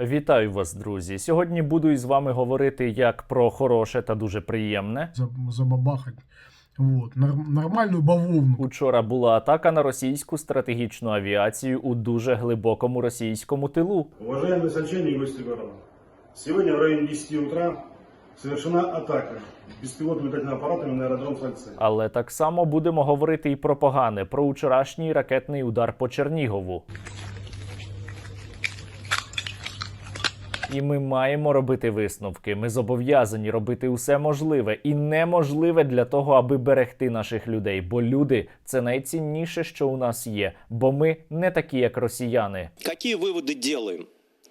Вітаю вас, друзі! Сьогодні буду із вами говорити як про хороше та дуже приємне. за- забабахать. Вот. Нор- нормальную бавовну. Учора була атака на російську стратегічну авіацію у дуже глибокому російському тилу. Уважаемые сельчане и гости города, сегодня в районе 10 утра совершена атака беспилотными летательными аппаратами на аэродром Сальцы. Але так само будемо говорити і про погане, про вчорашній ракетний удар по Чернігову. І ми маємо робити висновки. Ми зобов'язані робити усе можливе і неможливе для того, аби берегти наших людей. Бо люди це найцінніше, що у нас є. Бо ми не такі, як росіяни. Які виводи делаем?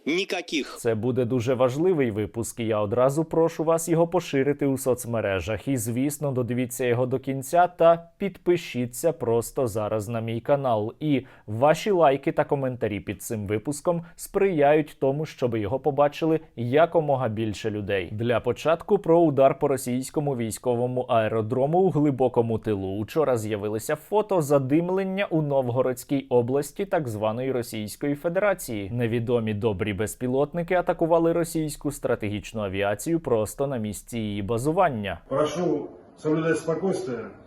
Никаких. Це буде дуже важливий випуск. і Я одразу прошу вас його поширити у соцмережах. І звісно, додивіться його до кінця та підпишіться просто зараз на мій канал. І ваші лайки та коментарі під цим випуском сприяють тому, щоб його побачили якомога більше людей. Для початку про удар по російському військовому аеродрому у глибокому тилу. Учора з'явилися фото задимлення у Новгородській області так званої Російської Федерації. Невідомі добрі безпілотники атакували російську стратегічну авіацію просто на місці її базування. Прошу соблюдати бдительность.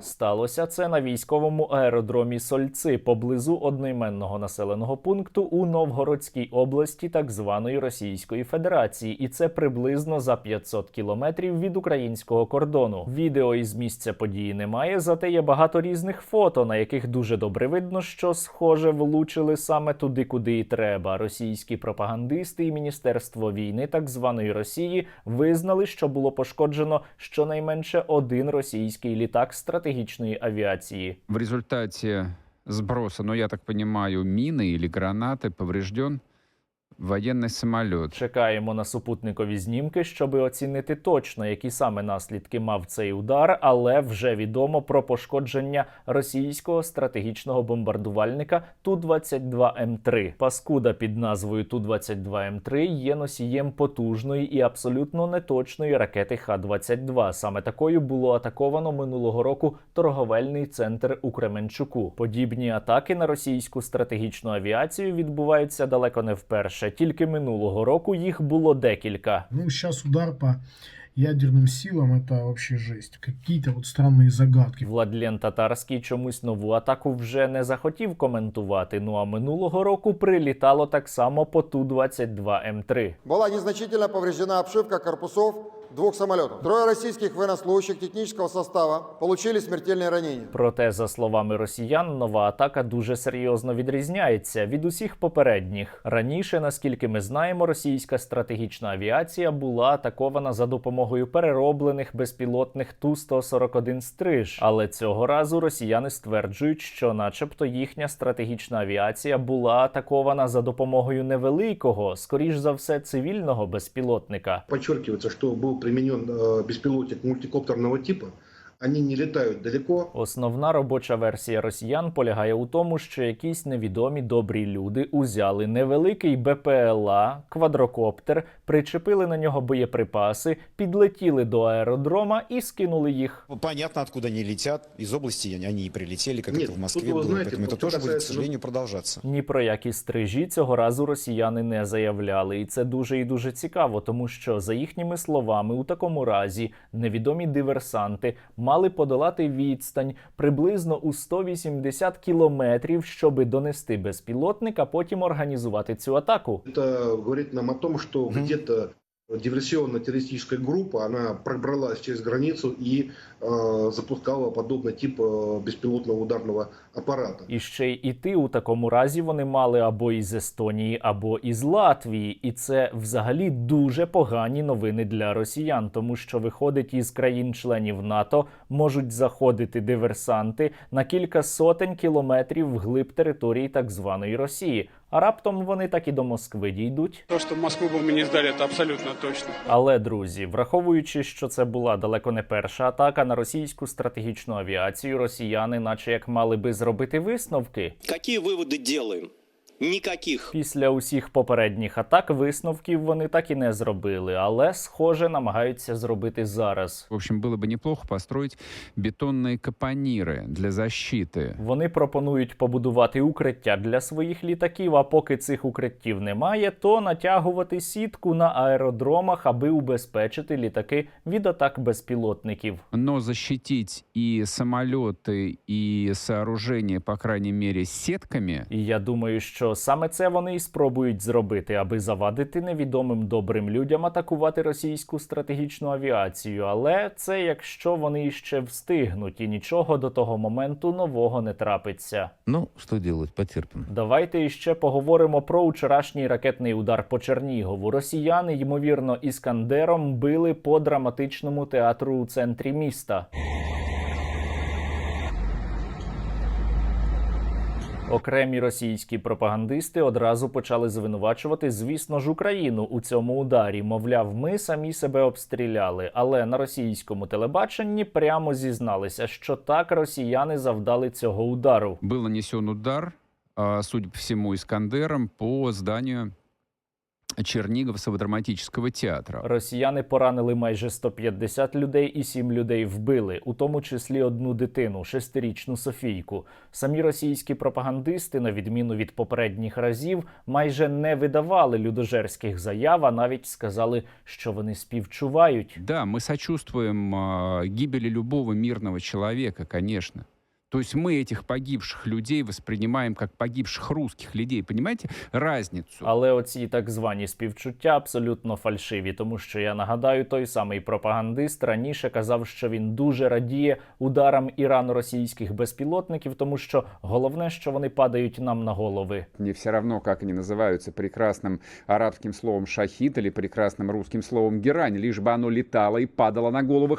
Сталося це на військовому аеродромі Сольци поблизу одноіменного населеного пункту у Новгородській області так званої Російської Федерації, і це приблизно за 500 кілометрів від українського кордону. Відео із місця події немає, зате є багато різних фото, на яких дуже добре видно, що схоже влучили саме туди, куди і треба. Російські пропагандисти і міністерство війни так званої Росії визнали, що було пошкоджено щонайменше один російський літак стратегічної авіації. В результаті сброса, ну я так понимаю, мины или гранаты поврежден военный самолет. Чекаємо на супутникові знімки, щоб оцінити точно, які саме наслідки мав цей удар, але вже відомо про пошкодження російського стратегічного бомбардувальника Ту-22М3. Паскуда під назвою Ту-22М3 є носієм потужної і абсолютно неточної ракети Х-22. Саме такою було атаковано минулого року торговельний центр у Кременчуку. Подібні атаки на російську стратегічну авіацію відбуваються далеко не вперше. Тільки минулого року їх було декілька. Ну, сейчас удар по ядерным силам это вообще жесть. Какие-то вот странные загадки. Владлен Татарський чомусь нову атаку вже не захотів коментувати. Ну а минулого року прилітало так само по Ту-22М3. Была незначительно повреждена обшивка корпусов двух самолетов. Трое российских военнослужащих технического состава получили смертельные ранения. Проте, за словами росіян, нова атака дуже серйозно відрізняється від усіх попередніх. Раніше, наскільки ми знаємо, російська стратегічна авіація була атакована за допомогою перероблених безпілотних Ту-141 стриж. Але цього разу росіяни стверджують, що, начебто, їхня стратегічна авіація була атакована за допомогою невеликого, скоріш за все, цивільного безпілотника. Подчеркивается, что применен э, беспилотник мультикоптерного типа. Они не летают далеко, Основна робоча версія росіян полягає у тому, що якісь невідомі добрі люди узяли невеликий БПЛА, квадрокоптер, причепили на нього боєприпаси, підлетіли до аеродрома і скинули їх. Ну, Понятно, откуда они летят. Из области они и прилетели, как Нет, это в Москве тут вы было. знаете, Поэтому это что тоже будет, к касается, ну, сожалению, продолжаться. Ні про які стрижі цього разу росіяни не заявляли, і це дуже і дуже цікаво, тому що за їхніми словами, у такому разі невідомі диверсанти мали подолати відстань приблизно у 180 кілометрів, щоби донести безпілотник, а потім організувати цю атаку. Це говорить нам о том, что где-то диверсионно-террористическая группа, она пробралась через границу и э, запускала подобный тип э, беспилотного ударного аппарата. І ще й іти у такому разі вони мали або із Естонії, або із Латвії, і це взагалі дуже погані новини для росіян, тому що виходить із країн-членів НАТО можуть заходити диверсанти на кілька сотень кілометрів вглиб території так званої Росії. А раптом вони так і до Москви дійдуть. То, что Москву бы мы не сдали, это абсолютно точно. Але друзі, враховуючи, що це була далеко не перша атака на російську стратегічну авіацію, росіяни, наче як мали би зробити висновки. Какие выводы делаем? никаких. Після усіх попередніх атак висновків вони так і не зробили, але схоже намагаються зробити зараз. В общем, было бы неплохо построить бетонные капониры для защиты. Вони пропонують побудувати укриття для своїх літаків. А поки цих укриттів немає, то натягувати сітку на аеродромах, аби убезпечити літаки від атак безпілотників. Но защитить и самолеты, и сооружения, по крайней мере, сетками, І я думаю, що саме це вони і спробують зробити, аби завадити невідомим добрим людям атакувати російську стратегічну авіацію. Але це якщо вони іще встигнуть, і нічого до того моменту нового не трапиться. Ну, что делать, потерпим. Давайте іще поговоримо про вчорашній ракетний удар по Чернігову. Росіяни, ймовірно, іскандером били по драматичному театру у центрі міста. Окремі російські пропагандисти одразу почали звинувачувати, звісно ж, Україну у цьому ударі. Мовляв, ми самі себе обстріляли. Але на російському телебаченні прямо зізналися, що так росіяни завдали цього удару. Був нанесен удар, судя по всьому, іскандером по зданию Черниговского драматического театра. Росіяни поранили майже 150 людей і 7 людей вбили, у тому числі одну дитину, шестирічну Софійку. Самі російські пропагандисти, на відміну від попередніх разів, майже не видавали людожерських заяв, а навіть сказали, що вони співчувають. Да, мы сочувствуем а, гибели любого мирного человека, конечно. То есть мы этих погибших людей воспринимаем как погибших русских людей. Понимаете разницу? Але оці так звані співчуття абсолютно фальшиві, тому що я нагадаю, той самий пропагандист раніше казав, що він дуже радіє ударам ірано-російських безпілотників, тому що головне, що вони падають нам на голови. Мне все равно, как они называются, прекрасным арабским словом «шахид» или прекрасным русским словом «герань», лишь бы оно летало и падало на головы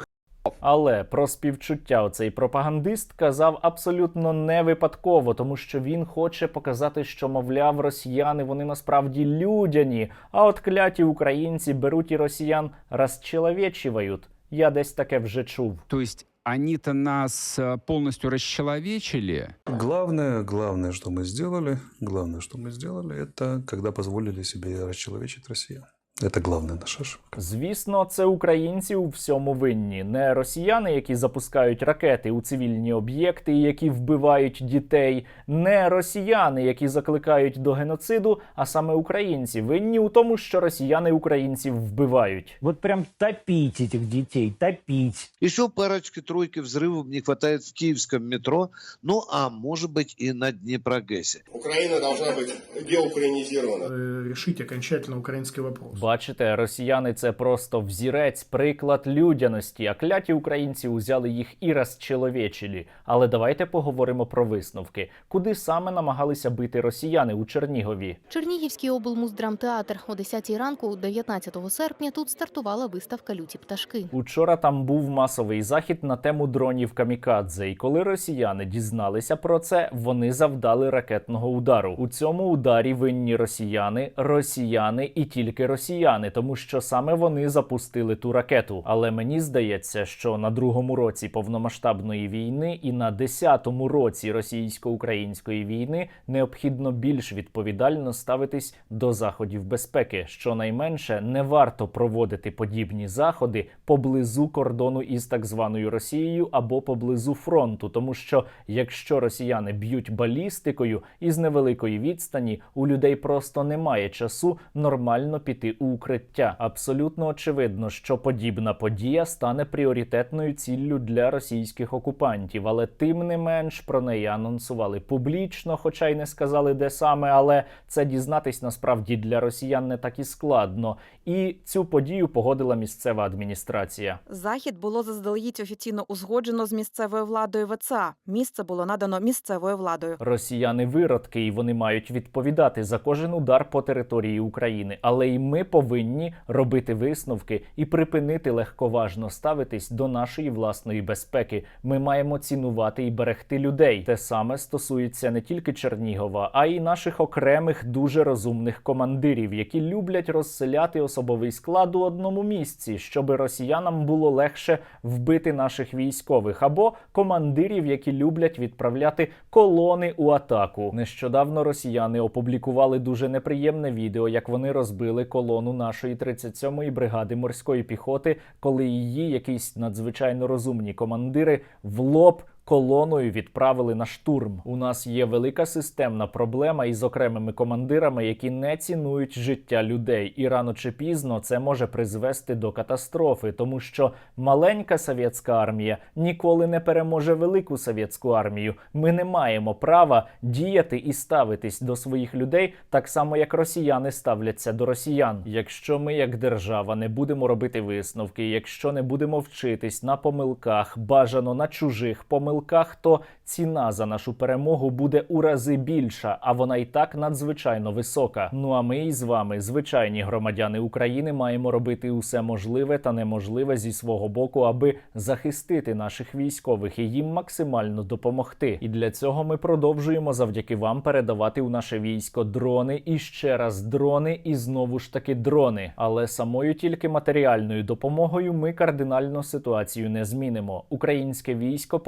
Але про співчуття оцей пропагандист казав абсолютно не випадково, тому що він хоче показати, що мовляв, росіяни вони насправді людяні. А от кляті українці беруть і росіян розчеловечивають. Я десь таке вже чув. То есть они-то нас э, полностью расчеловечили. Главное, главное, что мы сделали, главное, что мы сделали, это когда позволили себе расчеловечить Россию. Это главная наша ошибка. Звісно, це українці у всьому винні, не росіяни, які запускають ракети у цивільні об'єкти, і які вбивають дітей, не росіяни, які закликають до геноциду, а саме українці винні у тому, що росіяни українців вбивають. Вот прям топить этих детей, топить. Еще парочки-тройки взрывов не хватает в киевском метро, ну а может быть и на Днепрогэсе. Украина должна быть деукраинизирована. Э, Решить окончательно украинский вопрос. Бачите, росіяни це просто взірець, приклад людяності, а кляті українці узяли їх і розчеловечили. Але давайте поговоримо про висновки. Куди саме намагалися бити росіяни у Чернігові? Чернігівський облмуздрамтеатр о 10 ранку, 19 серпня, тут стартувала виставка Люті пташки. Учора там був масовий захід на тему дронів камікадзе. І коли росіяни дізналися про це, вони завдали ракетного удару. У цьому ударі винні росіяни, росіяни і тільки росіяни, тому що саме вони запустили ту ракету. Але мені здається, що на другому році повномасштабної війни і на десятому році російсько-української війни необхідно більш відповідально ставитись до заходів безпеки. Щонайменше не варто проводити подібні заходи поблизу кордону із так званою Росією або поблизу фронту, тому що якщо росіяни б'ють балістикою із невеликої відстані, у людей просто немає часу нормально піти у укриття. Абсолютно очевидно, що подібна подія стане пріоритетною ціллю для російських окупантів, але тим не менш про неї анонсували публічно, хоча й не сказали, де саме, але це дізнатись насправді для росіян не так і складно. І цю подію погодила місцева адміністрація. Захід було заздалегідь офіційно узгоджено з місцевою владою ВЦА. Місце було надано місцевою владою. Росіяни виродки, і вони мають відповідати за кожен удар по території України. Але і ми повинні повинні робити висновки і припинити легковажно ставитись до нашої власної безпеки. Ми маємо цінувати і берегти людей. Те саме стосується не тільки Чернігова, а й наших окремих дуже розумних командирів, які люблять розселяти особовий склад у одному місці, щоб росіянам було легше вбити наших військових, або командирів, які люблять відправляти колони у атаку. Нещодавно росіяни опублікували дуже неприємне відео, як вони розбили колону нашої 37-ї бригади морської піхоти, коли її якісь надзвичайно розумні командири в лоб. Колоною відправили на штурм. У нас є велика системна проблема із окремими командирами, які не цінують життя людей, і рано чи пізно це може призвести до катастрофи, тому що маленька совєтська армія ніколи не переможе велику совєтську армію. Ми не маємо права діяти і ставитись до своїх людей так само, як росіяни ставляться до росіян. Якщо ми, як держава, не будемо робити висновки, якщо не будемо вчитись на помилках, бажано на чужих помилках, то ціна за нашу перемогу буде у рази більша, а вона і так надзвичайно висока. Ну а ми із вами, звичайні громадяни України, маємо робити усе можливе та неможливе зі свого боку, аби захистити наших військових і їм максимально допомогти. І для цього ми продовжуємо завдяки вам передавати у наше військо дрони і ще раз дрони, і знову ж таки дрони. Але самою тільки матеріальною допомогою ми кардинально ситуацію не змінимо. Українське військо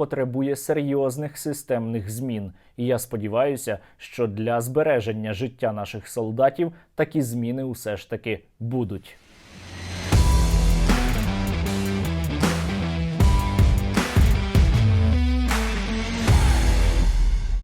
потребує серйозних системних змін. І я сподіваюся, що для збереження життя наших солдатів такі зміни усе ж таки будуть.